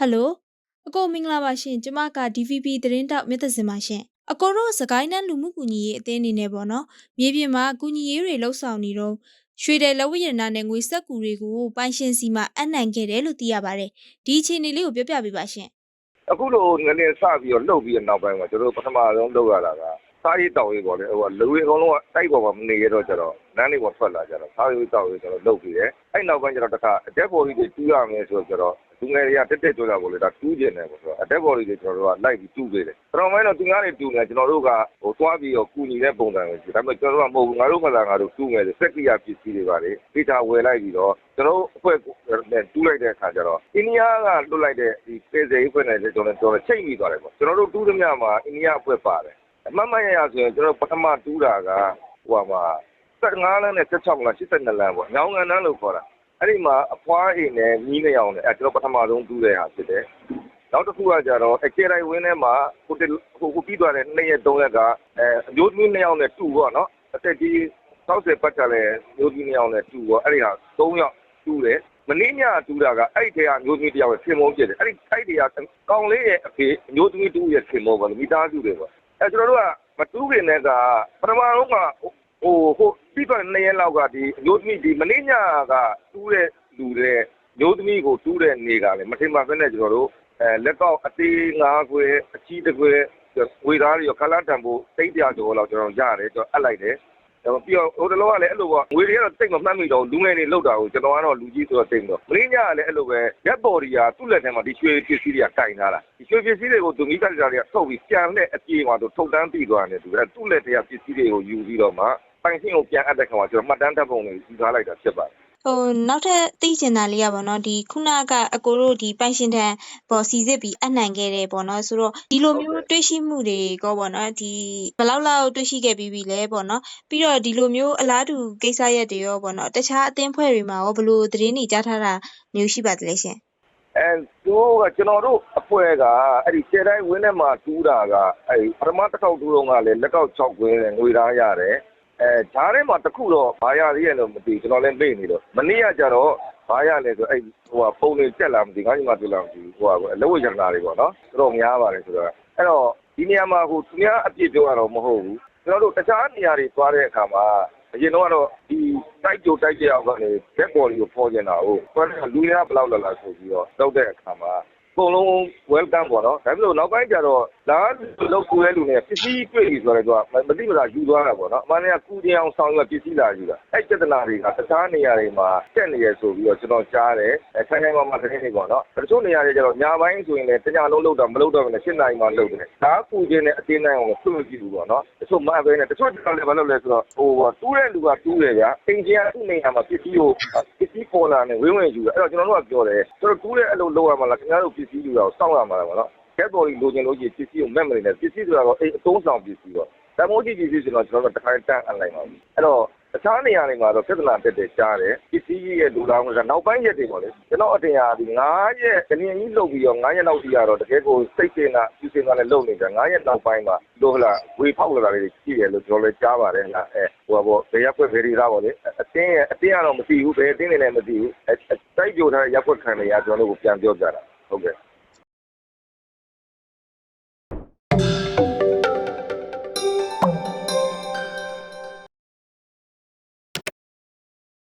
ဟယ်လိုအကိုမင်္ဂလာပါရှင်ကျမက DVB သတင်းတောက်မြတ်သက်စင်ပါရှင်အကိုတို့စကိုင်းနန်းလူမှုကူညီရေးအသင်းအနေနဲ့ပေါ့နော်မြေပြင်မှာကူညီရေးတွေလှုပ်ဆောင်နေတော့ရွှေတယ်လက်ဝိရဏနဲ့ငွေဆက်ကူတွေကိုပိုင်ရှင်စီမှာအနှံခဲ့တယ်လို့သိရပါတယ်ဒီအခြေအနေလေးကိုပြောပြပေးပါရှင်အခုလိုငနေစပြီးတော့လှုပ်ပြီးတော့နောက်ပိုင်းမှာကျွန်တော်တို့ပထမဆုံးလုပ်ရတာကစားရေးတောက်ရေးပေါ့လေဟိုကလူတွေအကုန်လုံးကတိုက်ပေါ်မှာမနေရတော့ကျတော့လမ်းတွေပေါ်ထွက်လာကြတော့စားရေးတောက်ရေးကျွန်တော်လုပ်ပြီးတယ်အဲ့နောက်ပိုင်းကျတော့တခါအတက်ဘော်ကြီးတွေတူးရမယ်ဆိုတော့ကျတော့ လူငယ်တွေကတက်တက်ကြွကြပေါ့လေဒါတူးကျင်တယ်ပေါ့ဆိုတော့အတက်ဘော်ကြီးတွေကျွန်တော်တို့ကလိုက်ပြီးတူးပေးတယ်ပထမပိုင်းတော့သူများတွေတူးနေကျွန်တော်တို့ကဟိုသွားပြီးတော့ကူညီတဲ့ပုံစံပဲရှိဒါပေမဲ့ကျွန်တော်တို့ကမဟုတ်ဘူးငါတို့ကလာငါတို့တူးမယ်စက်ကိရပစ္စည်းတွေပါလေဒေတာဝယ်လိုက်ပြီးတော့ကျွန်တော်တို့အဖွဲ့နဲ့တူးလိုက်တဲ့အခါကျတော့အိန္ဒိယကလွတ်လိုက်တဲ့ဒီပေစေးအဖွဲ့နဲ့ကျွန်တော်တို့ချိန်ပြီးသွားတယ်ပေါ့ကျွန်တော်တို့တူးသမျှမှာအိန္ဒိယအဖွဲ့ပါတယ်အမှတ်မှတ်ရရဆိုရင်ကျွန်တော်ပထမတူးတာကဟိုမှာ15လမ်းနဲ့16လမ်း82လမ်းပေါ့ညောင်ငံတန်းလို့ခေါ်တာ အဲ့ဒီမှာအဖွားအိမ်နဲ့ညီးနေအောင်နဲ့အဲကျွန်တော်ပထမဆုံးတူးတဲ့ဟာဖြစ်တယ်နောက်တစ်ခုကကြတော့အကျဲတိုင်းဝင်းထဲမှာဟိုတယ်ဟိုကိုပြီးသွားတဲ့2ရက်3ရက်ကအဲအမျိုးသမီး2ယောက်နဲ့တူပေါ့နော်အသက်ကြီး60ပတ်ချလဲမျိုးသမီး2ယောက်နဲ့တူပေါ့အဲ့ဒီဟာ3ယောက်တူတယ်မင်းညတူတာကအဲ့ဒီထဲကမျိုးသမီးတယောက်ရဲ့ခင်မုန်းဖြစ်တယ်အဲ့ဒီအဲ့ဒီကကောင်လေးရဲ့အဖေမျိုးသမီးတူရဲ့ခင်မုန်းပေါ့မိသားစုတွေပေါ့အဲကျွန်တော်တို့ကမတူးခင်တည်းကပထမဆုံးကဟိုဟို ပြီးတော့2ရက်လောက်ကဒီအမျိုးသမီးဒီမင်းညကတူးတဲ့လူတွေမျိုးသမီးကိုတူးတဲ့နေကလည်းမထင်ပါဘဲနဲ့ကျွန်တော်တို့အဲလက်ကောက်အသေး၅ခွဲအချီးတစ်ခွဲဝေသားတွေရောခလာတံဖို့တိတ်ပြကျော်လောက်ကျွန်တော်ရတယ်ကျွန်တော်အပ်လိုက်တယ်ပြီးတော့ဟိုတလောကလည်းအဲ့လိုပေါ့ငွေတွေကတော့တိတ်မမှတ်မိတော့လူငယ်တွေလောက်တာကိုကျွန်တော်ကတော့လူကြီးဆိုတော့တိတ်တော့မင်းညကလည်းအဲ့လိုပဲရက်ပေါ်ဒီကသူ့လက်ထဲမှာဒီရွှေပစ္စည်းတွေကကင်ထားတာဒီရွှေပစ္စည်းတွေကိုသူမိသားစုတွေကထုတ်ပြီးပြန်တဲ့အပြေမှာသူထုတ်တန်းပြီးသွားတယ်သူအဲ့သူ့လက်ထဲကပစ္စည်းတွေကိုယူပြီးတော့မှ ပိုင်ရှင်ကိုပြန်အပ်တဲ့ခါမှာကျွန်တော်မှတ်တမ်းတပ်ပုံတွေယူထားလိုက်တာဖြစ်ပါတယ်ဟိုနောက်ထပ်သိချင်တာလေးကပေါ့နော်ဒီခုနကအကိုတို့ဒီပိုင်ရှင်တန်ပေါ်စီစစ်ပြီးအနှံခဲ့တယ်ပေါ့နော်ဆိုတော့ဒီလိုမျိုးတွေးရှိမှုတွေကောပေါ့နော်ဒီဘယ်လောက်လောက်တွေးရှိခဲ့ပြီးပြီလဲပေါ့နော်ပြီးတော့ဒီလိုမျိုးအလားတူကိစ္စရက်တွေရောပေါ့နော်တခြားအသင်းဖွဲ့တွေမှာရောဘယ်လိုသတင်းတွေကြားထားတာမျိုးရှိပါသလဲရှင်အဲသူကကျွန်တော်တို့အဖွဲ့ကအဲ့ဒီခြေတိုင်းဝင်းထဲမှာတူးတာကအဲ့ပထမတစ်ခေါက်တူးတော့ကလည်းလက်ကောက်6ခွင်းနဲ့ငွေသားရတယ် အဲဓာတ်ထဲမှာတစ်ခုတော့ဘာရသေးရလို့မသိကျွန်တော်လည်းမေ့နေတော့မနေ့ကကြတော့ဘာရလဲဆိုအဲ့ဟိုကပုံတွေတက်လာမသိငါ့ညီမတွေ့လာမသိဟိုကလက်ဝတ်ရတနာတွေပေါ့နော်သူတို့များပါတယ်ဆိုတော့အဲ့တော့ဒီနေရာမှာဟိုသူများအပြစ်ပြောရတော့မဟုတ်ဘူးကျွန်တော်တို့တခြားနေရာတွေသွားတဲ့အခါမှာအရင်တော့ကတော့ဒီတိုက်ကြိုတိုက်ကြအောင်ကနေဘက်ဘော်လီကိုဖော်ကျင်တာဟုတ်ဘာလဲလူရဘယ်လောက်လာလာဆိုပြီးတော့တောက်တဲ့အခါမှာအကုန်လုံး welcome ပေါ့နော်ဒါပေမဲ့နောက်ပိုင်းကျတော့ လာလောက်ကူတဲ့လူတွေပစ္စည်းတွေ့ပြီဆိုတော့သူကမတိမတာယူသွားတာပေါ့နော်အမှန်တကယ်ကူတင်အောင်ဆောင်ရွက်ပစ္စည်းလာယူတာအဲ့ပြဿနာတွေကတခြားနေရာတွေမှာတက်နေရဆိုပြီးတော့ကျွန်တော်ကြားတယ်အဲထိုင်ထိုင်မှာမှာသတင်းတွေပေါ့နော်တချို့နေရာတွေကျတော့ညာပိုင်းဆိုရင်လည်းတညလုံးလောက်တာမလောက်တော့ဘူးနဲ့7နာရီမှလောက်တယ်ဒါကူခြင်းနဲ့အတင်းနိုင်အောင်ဆွတ်ကြည့်ဘူးပေါ့နော်တချို့မအပ်ပဲနဲ့တချို့ကျတော့လည်းဘာလုပ်လဲဆိုတော့ဟိုတူးတဲ့လူကတူးတယ်ဗျာအင်ဂျင်ကသူ့နေရာမှာပစ္စည်းကိုပစ္စည်းပေါ်လာနေဝင်းဝင်ယူတယ်အဲ့တော့ကျွန်တော်တို့ကပြောတယ်ကျွန်တော်တူးတဲ့အလုပ်လုပ်ရမှာလားခင်ဗျားတို့ပစ္စည်းယူတာကိုစောင့်ရမှာလားပေါ့နော် ကက်ဘော်လီလိုချင်လို့ရှိရင်ပစ္စည်းကိုမဲ့မနေနဲ့ပစ္စည်းဆိုတော့အိမ်အသုံးဆောင်ပစ္စည်းပေါ့တမိုးကြီးပစ္စည်းဆိုတော့ကျွန်တော်တို့တစ်ခါတန်းအလိုက်ပါဘူးအဲ့တော့တခြားနေရာတွေမှာတော့ပြဿနာတက်တယ်ကြားတယ်ပစ္စည်းရဲ့လူလောင်းကနောက်ပိုင်းရက်တွေပေါ့လေကျွန်တော်အတင်ရဒီ9ရက်ကနေကြီးလုတ်ပြီးတော့9ရက်လောက်ထိရတော့တကယ်ကိုစိတ်စင်ကပြစင်ကလည်းလုံနေတယ်9ရက်နောက်ပိုင်းမှာလို့ဟလာဝေဖောက်လာတာလေးရှိတယ်လို့ကျွန်တော်လည်းကြားပါတယ်ဟာအဲဟိုပေါ့ဘယ်ရက်ွက်ဘယ်ရီသားပေါ့လေအတင်းရဲ့အတင်းကတော့မသိဘူးဘယ်အတင်းနေလည်းမသိဘူးအဲတိုက်ကြိုထားတဲ့ရက်ွက်ခံနေရကျွန်တော်တို့ကိုပြန်ပြောကြတာဟုတ်ကဲ့